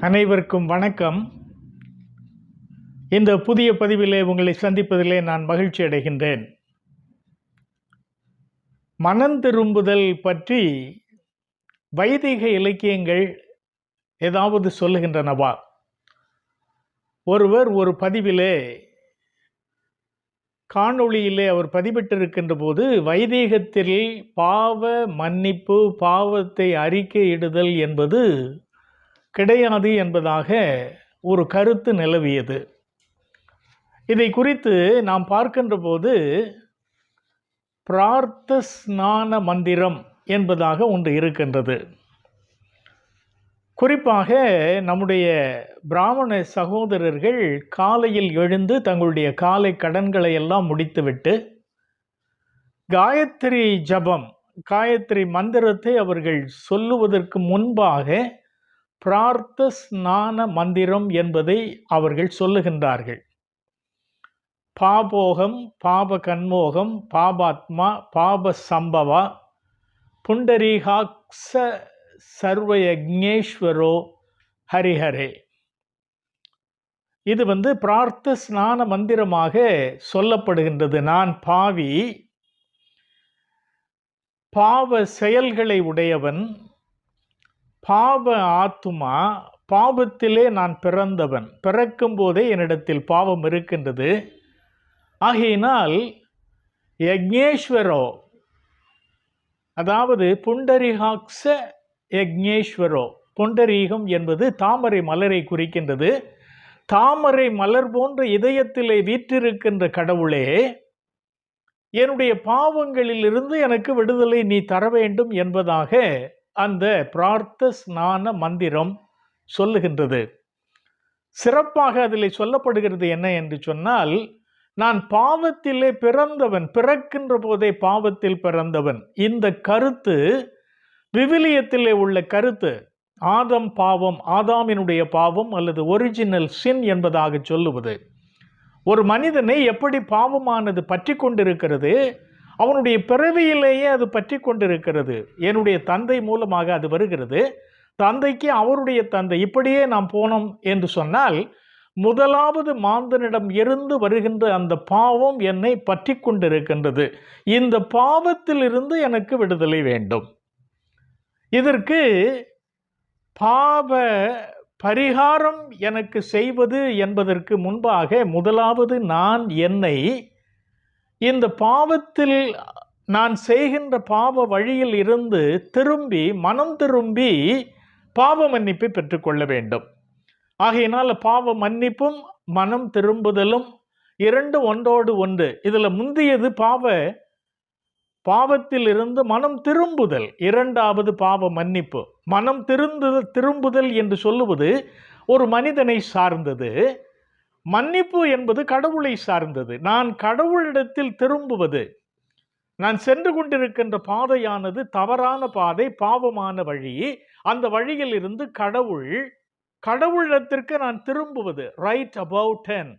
அனைவருக்கும் வணக்கம். இந்த புதிய பதிவிலே உங்களை சந்திப்பதிலே நான் மகிழ்ச்சி அடைகின்றேன். மனம் திரும்புதல் பற்றி வைதிக இலக்கியங்கள் ஏதாவது சொல்லுகின்றனவா? ஒருவர் ஒரு பதிவிலே காணொளியிலே அவர் பதிவிட்டிருக்கின்ற போது வைதீகத்தில் பாவ மன்னிப்பு பாவத்தை அறிக்கையிடுதல் என்பது கிடையாது என்பதாக ஒரு கருத்து நிலவியது. இதை குறித்து நாம் பார்க்கின்ற போது பிரார்த்த ஸ்நான மந்திரம் என்பதாக ஒன்று இருக்கின்றது. குறிப்பாக நம்முடைய பிராமண சகோதரர்கள் காலையில் எழுந்து தங்களுடைய காலை கடன்களை எல்லாம் முடித்துவிட்டு காயத்ரி ஜபம் காயத்ரி மந்திரத்தை அவர்கள் சொல்லுவதற்கு முன்பாக பிரார்த்த ஸ்நான மந்திரம் என்பதை அவர்கள் சொல்லுகின்றார்கள். பாபோகம் பாப கண்மோகம் பாபாத்மா பாப சம்பவா புண்டரீகாக்ஷ சர்வயக்ஞேஸ்வரோ ஹரிஹரே. இது வந்து பிரார்த்த ஸ்நான மந்திரமாக சொல்லப்படுகின்றது. நான் பாவி பாவ செயல்களை உடையவன் பாப ஆத்துமா பாபத்திலே நான் பிறந்தவன். பிறக்கும் போதே என்னிடத்தில் பாவம் இருக்கின்றது. ஆகையினால் யக்ஞேஸ்வரோ அதாவது புண்டரிஹாக்ஸ யக்ஞேஸ்வரோ புண்டரீகம் என்பது தாமரை மலரை குறிக்கின்றது. தாமரை மலர் போன்ற இதயத்திலே வீற்றிருக்கின்ற கடவுளே என்னுடைய பாவங்களிலிருந்து எனக்கு விடுதலை நீ தர வேண்டும் என்பதாக அந்த பிரார்த்த ஸ்நான மந்திரம் சொல்லுகின்றது. சிறப்பாக அதில் சொல்லப்படுகிறது என்ன என்று சொன்னால் நான் பாவத்திலே பிறந்தவன் பிறக்கின்ற போதே பாவத்தில் பிறந்தவன். இந்த கருத்து விவிலியத்திலே உள்ள கருத்து ஆதம் பாவம் ஆதாமினுடைய பாவம் அல்லது ஒரிஜினல் சின் என்பதாக சொல்லுவது. ஒரு மனிதனை எப்படி பாவமானது பற்றி கொண்டிருக்கிறது அவனுடைய பிறவியிலேயே அது பற்றி கொண்டிருக்கிறது. என்னுடைய தந்தை மூலமாக அது வருகிறது. தந்தைக்கு அவருடைய தந்தை இப்படியே நாம் போனோம் என்று சொன்னால் முதலாவது மாந்தனிடம் இருந்து வருகின்ற அந்த பாவம் என்னை பற்றி கொண்டிருக்கின்றது. இந்த பாவத்திலிருந்து எனக்கு விடுதலை வேண்டும். இதற்கு பாவ பரிகாரம் எனக்கு செய்வது என்பதற்கு முன்பாக முதலாவது நான் என்னை இந்த பாவத்தில் நான் செய்கின்ற பாவ வழியில் இருந்து திரும்பி மனம் திரும்பி பாவ மன்னிப்பை பெற்றுக்கொள்ள வேண்டும். ஆகையினால் பாவ மன்னிப்பும் மனம் திரும்புதலும் இரண்டு ஒன்றோடு ஒன்று. இதில் முந்தியது பாவ பாவத்தில் இருந்து மனம் திரும்புதல். இரண்டாவது பாவ மன்னிப்பு. மனம் திருந்துதல் திரும்புதல் என்று சொல்லுவது ஒரு மனிதனை சார்ந்தது. மன்னிப்பு என்பது கடவுளை சார்ந்தது. நான் கடவுளிடத்தில் திரும்புவது நான் சென்று கொண்டிருக்கின்ற பாதையானது தவறான பாதை பாவமான வழி. அந்த வழியில் இருந்து கடவுள் கடவுளிடத்திற்கு நான் திரும்புவது ரைட் அபவுட் டென்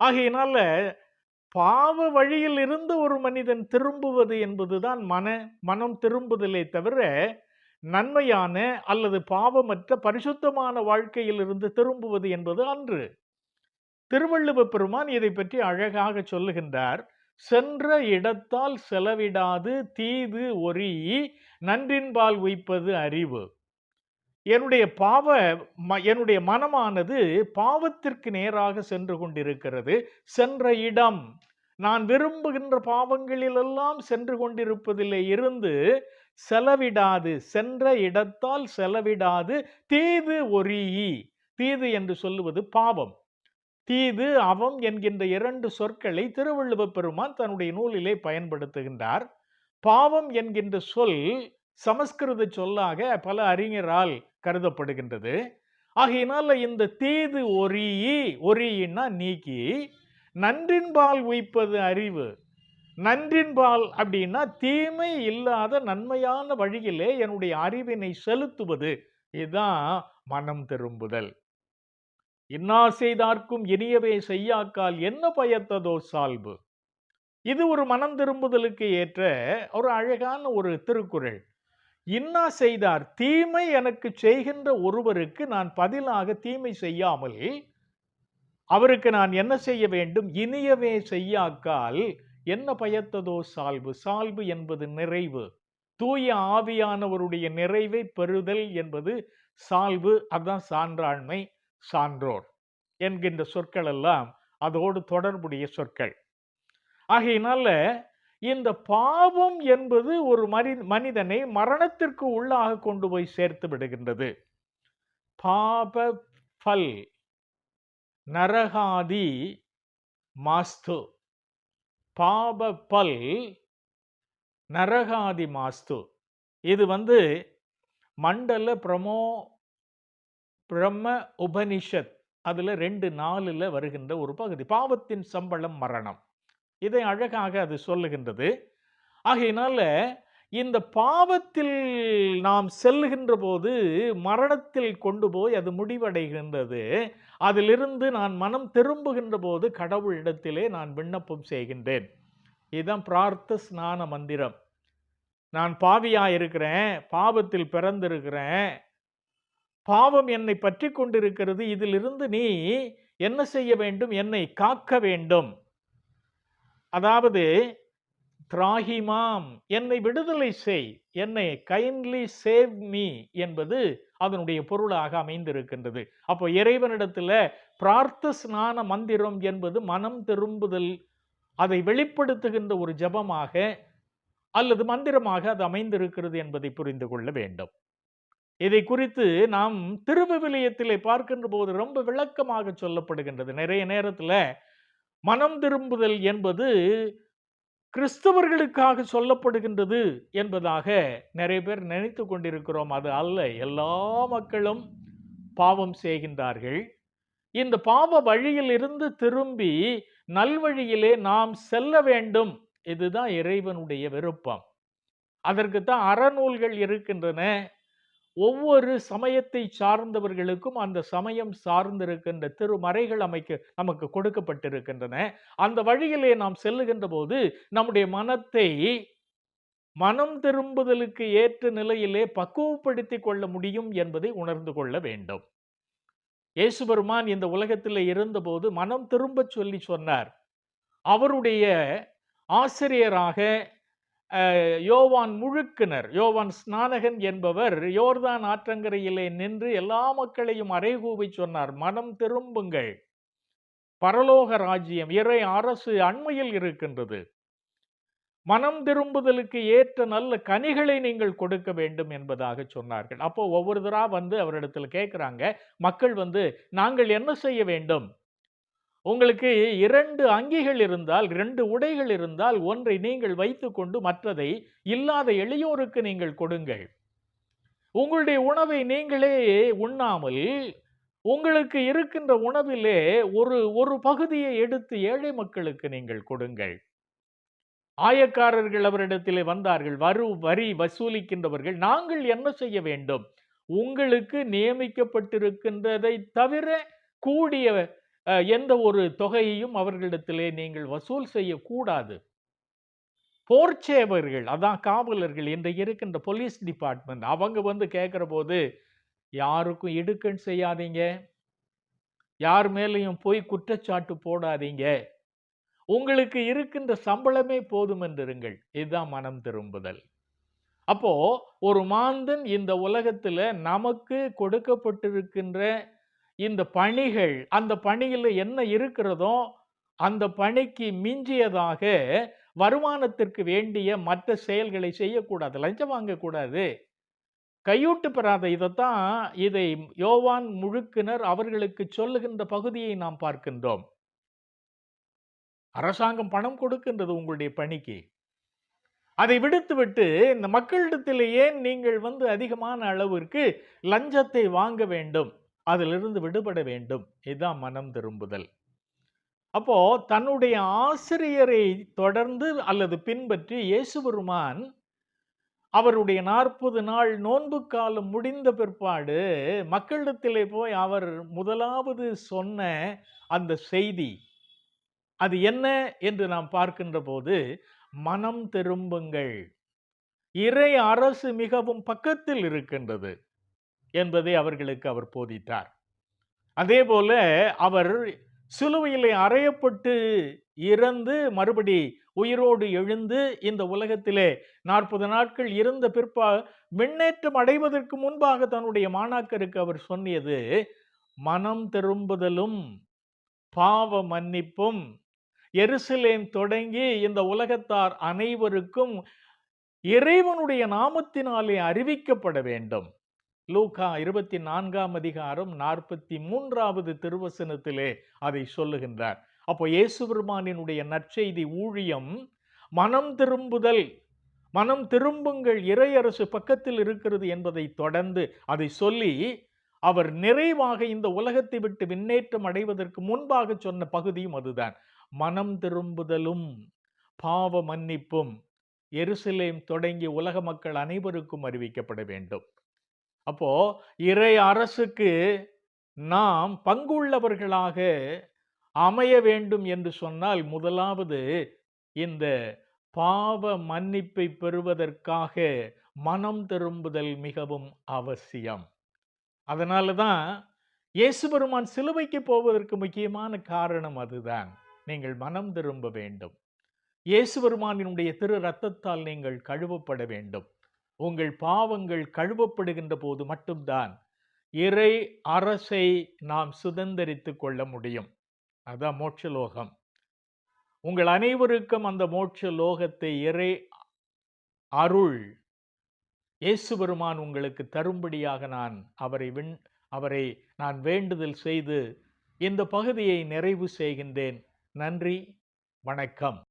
ஆகையினால பாவ வழியில் இருந்து ஒரு மனிதன் திரும்புவது என்பதுதான் மன மனம் திரும்புதலே தவிர நன்மையான அல்லது பாவமற்ற பரிசுத்தமான வாழ்க்கையில் இருந்து திரும்புவது என்பது அன்று. திருவள்ளுவ பெருமான் இதை பற்றி அழகாக சொல்லுகின்றார். சென்ற இடத்தால் செலவிடாது தீது ஒரி நன்றின்பால் உய்ப்பது அறிவு. என்னுடைய பாவ என்னுடைய மனமானது பாவத்திற்கு நேராக சென்று கொண்டிருக்கிறது. சென்ற இடம். நான் விரும்புகின்ற பாவங்களிலெல்லாம் சென்று கொண்டிருப்பதிலே இருந்து செலவிடாது சென்ற இடத்தால் செலவிடாது தீது ஒரி தீது என்று சொல்லுவது பாவம். தீது அவம் என்கின்ற இரண்டு சொற்களை திருவள்ளுவ பெருமான் தன்னுடைய நூலிலே பயன்படுத்துகின்றார். பாவம் என்கின்ற சொல் சமஸ்கிருத சொல்லாக பல அறிஞரால் கருதப்படுகின்றது. ஆகையினால இந்த தீது ஒரியி ஒரியின்னா நீக்கி நன்றின்பால் உய்ப்பது அறிவு. நன்றின்பால் அப்படின்னா தீமை இல்லாத நன்மையான வழியிலே என்னுடைய அறிவினை செலுத்துவது. இதுதான் மனம் திரும்புதல். இன்னா செய்தார்க்கும் இனியவே செய்யாக்கால் என்ன பயத்ததோ சால்பு? இது ஒரு மனம் திரும்புதலுக்கு ஏற்ற ஒரு அழகான ஒரு திருக்குறள். இன்னா செய்தார் தீமை எனக்கு செய்கின்ற ஒருவருக்கு நான் பதிலாக தீமை செய்யாமல் அவருக்கு நான் என்ன செய்ய வேண்டும்? இனியவே செய்யாக்கால் என்ன பயத்ததோ சால்பு? சால்பு என்பது நிறைவு. தூய ஆவியானவருடைய நிறைவை பெறுதல் என்பது சால்பு அதான் சான்றாண்மை. சான்றோர் என்கின்ற சொற்கள் எல்லாம் அதோடு தொடர்புடைய சொற்கள். ஆகையினால இந்த பாவம் என்பது ஒரு மனி மனிதனை மரணத்திற்கு உள்ளாக கொண்டு போய் சேர்த்து விடுகின்றது. பாப பல் நரகாதி மாஸ்து. பாப பல் நரகாதி மாஸ்து. இது வந்து மண்டல பிரமோ பிரம்ம உபனிஷத் அதில் ரெண்டு நாலில் வருகின்ற ஒரு பகுதி. பாவத்தின் சம்பளம் மரணம். இதை அழகாக அது சொல்லுகின்றது. ஆகையினால இந்த பாவத்தில் நாம் செல்லுகின்ற போது மரணத்தில் கொண்டு போய் அது முடிவடைகின்றது. அதிலிருந்து நான் மனம் திரும்புகின்ற போது கடவுளிடத்திலே நான் விண்ணப்பம் செய்கின்றேன். இதுதான் பிரார்த்த ஸ்நான மந்திரம். நான் பாவியாக இருக்கிறேன் பாவத்தில் பிறந்திருக்கிறேன் பாவம் என்னை பற்றி கொண்டிருக்கிறது. இதிலிருந்து நீ என்ன செய்ய வேண்டும்? என்னை காக்க வேண்டும். அதாவது திராகிமாம் என்னை விடுதலை செய். என்னை கைண்ட்லி சேவ் மீ என்பது அதனுடைய பொருளாக அமைந்திருக்கின்றது. அப்போ இறைவனிடத்தில் பிரார்த்த ஸ்நான மந்திரம் என்பது மனம் திரும்புதல் அதை வெளிப்படுத்துகின்ற ஒரு ஜபமாக அல்லது மந்திரமாக அது அமைந்திருக்கிறது என்பதை புரிந்து கொள்ள வேண்டும். இதை குறித்து நாம் திருவிவிலியத்திலே பார்க்கின்ற போது ரொம்ப விளக்கமாக சொல்லப்படுகின்றது. நிறைய நேரத்தில் மனம் திரும்புதல் என்பது கிறிஸ்தவர்களுக்காக சொல்லப்படுகின்றது என்பதாக நிறைய பேர் நினைத்து கொண்டிருக்கிறோம். அது அல்ல எல்லா மக்களும் பாவம் செய்கின்றார்கள். இந்த பாவ வழியில் இருந்து திரும்பி நல்வழியிலே நாம் செல்ல வேண்டும். இதுதான் இறைவனுடைய விருப்பம். அதற்கு தான் அறநூல்கள் இருக்கின்றன. ஒவ்வொரு சமயத்தை சார்ந்தவர்களுக்கும் அந்த சமயம் சார்ந்திருக்கின்ற திருமறைகள் அமைக்க நமக்கு கொடுக்கப்பட்டிருக்கின்றன. அந்த வழியிலே நாம் செல்லுகின்ற போது நம்முடைய மனத்தை மனம் திரும்புதலுக்கு ஏற்ற நிலையிலே பக்குவப்படுத்தி கொள்ள முடியும் என்பதை உணர்ந்து கொள்ள வேண்டும். இயேசு பெருமான் இந்த உலகத்தில் இருந்தபோது மனம் திரும்ப சொல்லி சொன்னார். அவருடைய ஆசிரியராக யோவான் முழுக்கினர். யோவான் ஸ்நானகன் என்பவர் யோர்தான் ஆற்றங்கரையிலே நின்று எல்லா மக்களையும் அறைகூவி சொன்னார் மனம் திரும்புங்கள். பரலோக ராஜ்யம் இறை அரசு அண்மையில் இருக்கின்றது. மனம் திரும்புதலுக்கு ஏற்ற நல்ல கனிகளை நீங்கள் கொடுக்க வேண்டும் என்பதாக சொன்னார்கள். அப்போ ஒவ்வொருத்தரா வந்து அவரிடத்தில் கேட்குறாங்க மக்கள் வந்து நாங்கள் என்ன செய்ய வேண்டும்? உங்களுக்கு இரண்டு அங்கிகள் இருந்தால் இரண்டு உடைகள் இருந்தால் ஒன்றை நீங்கள் வைத்துக்கொண்டு மற்றதை இல்லாத எளியோருக்கு நீங்கள் கொடுங்கள். உங்களுடைய உணவை நீங்களே உண்ணாமல் உங்களுக்கு இருக்கின்ற உணவிலே ஒரு ஒரு பகுதியை எடுத்து ஏழை மக்களுக்கு நீங்கள் கொடுங்கள். ஆயக்காரர்கள் அவரிடத்திலே வந்தார்கள் வரு வரி வசூலிக்கின்றவர்கள் நாங்கள் என்ன செய்ய வேண்டும்? உங்களுக்கு நியமிக்கப்பட்டிருக்கின்றதை தவிர கூடிய எந்த ஒரு தொகையையும் அவர்களிடத்திலே நீங்கள் வசூல் செய்யக்கூடாது. போர்ச்சேவர்கள் அதான் காவலர்கள் என்று இருக்கின்ற போலீஸ் டிபார்ட்மெண்ட் அவங்க வந்து கேட்குற போது யாருக்கும் இடுக்கண் செய்யாதீங்க. யார் மேலேயும் போய் குற்றச்சாட்டு போடாதீங்க. உங்களுக்கு இருக்கின்ற சம்பளமே போதும் என்றிருங்கள். இதுதான் மனம் திரும்புதல். அப்போ ஒரு மாந்தன் இந்த உலகத்தில் நமக்கு கொடுக்கப்பட்டிருக்கின்ற இந்த பணிகள் அந்த பணியில் என்ன இருக்கிறதோ அந்த பணிக்கு மிஞ்சியதாக வருமானத்திற்கு வேண்டிய மற்ற செயல்களை செய்யக்கூடாது லஞ்சம் வாங்கக்கூடாது. கையூட்டு பெறாத இதைத்தான் இதை யோவான் முழுக்கினர் அவர்களுக்கு சொல்லுகின்ற பகுதியை நாம் பார்க்கின்றோம். அரசாங்கம் பணம் கொடுக்கின்றது உங்களுடைய பணிக்கு. அதை விடுத்துவிட்டு இந்த மக்களிடத்திலேயே நீங்கள் வந்து அதிகமான அளவிற்கு லஞ்சத்தை வாங்க வேண்டும். அதிலிருந்து விடுபட வேண்டும். இதுதான் மனம் திரும்புதல். அப்போ தன்னுடைய ஆசிரியரை தொடர்ந்து அல்லது பின்பற்றி இயேசு பெருமான் அவருடைய நாற்பது நாள் நோன்பு காலம் முடிந்த பிற்பாடு மக்களிடத்திலே போய் அவர் முதலாவது சொன்ன அந்த செய்தி அது என்ன என்று நாம் பார்க்கின்ற போது மனம் திரும்புங்கள். இறை அரசு மிகவும் பக்கத்தில் இருக்கின்றது. என்பதை அவர்களுக்கு அவர் போதித்தார். அதே போல அவர் சிலுவையிலே அறையப்பட்டு இறந்து மறுபடி உயிரோடு எழுந்து இந்த உலகத்திலே நாற்பது நாட்கள் இருந்த பிற்பா மின்னேற்றம் அடைவதற்கு முன்பாக தன்னுடைய மாணாக்கருக்கு அவர் சொன்னியது மனம் திரும்புதலும் பாவ மன்னிப்பும் எருசலேம் தொடங்கி இந்த உலகத்தார் அனைவருக்கும் இறைவனுடைய நாமத்தினாலே அறிவிக்கப்பட வேண்டும். லூகா இருபத்தி நான்காம் அதிகாரம் நாற்பத்தி மூன்றாவது திருவசனத்திலே அதை சொல்லுகின்றார். அப்போ இயேசு பெருமானினுடைய நற்செய்தி ஊழியம் மனம் திரும்புதல் மனம் திரும்புங்கள் இறையரசு பக்கத்தில் இருக்கிறது என்பதை தொடர்ந்து அதை சொல்லி அவர் நிறைவாக இந்த உலகத்தை விட்டு விண்ணேற்றம் அடைவதற்கு முன்பாக சொன்ன பகுதியும் அதுதான். மனம் திரும்புதலும் பாவ மன்னிப்பும் எருசலேம் தொடங்கி உலக மக்கள் அனைவருக்கும் அறிவிக்கப்பட வேண்டும். அப்போ இறை அரசுக்கு நாம் பங்குள்ளவர்களாக அமைய வேண்டும் என்று சொன்னால் முதலாவது இந்த பாவ மன்னிப்பை பெறுவதற்காக மனம் திரும்புதல் மிகவும் அவசியம். அதனால தான் இயேசு பெருமான் சிலுவைக்கு போவதற்கு முக்கியமான காரணம் அதுதான். நீங்கள் மனம் திரும்ப வேண்டும். இயேசு பெருமானினுடைய திரு ரத்தத்தால் நீங்கள் கழுவப்பட வேண்டும். உங்கள் பாவங்கள் கழுவப்படுகின்ற போது மட்டும்தான் இறை அரசை நாம் சுதந்திரித்து கொள்ள முடியும். அதான் மோட்சலோகம். உங்கள் அனைவருக்கும் அந்த மோட்ச லோகத்தை இறை அருள் இயேசு பெருமான் உங்களுக்கு தரும்படியாக நான் அவரை விண் அவரை நான் வேண்டுதல் செய்து இந்த பகுதியை நிறைவு செய்கின்றேன். நன்றி வணக்கம்.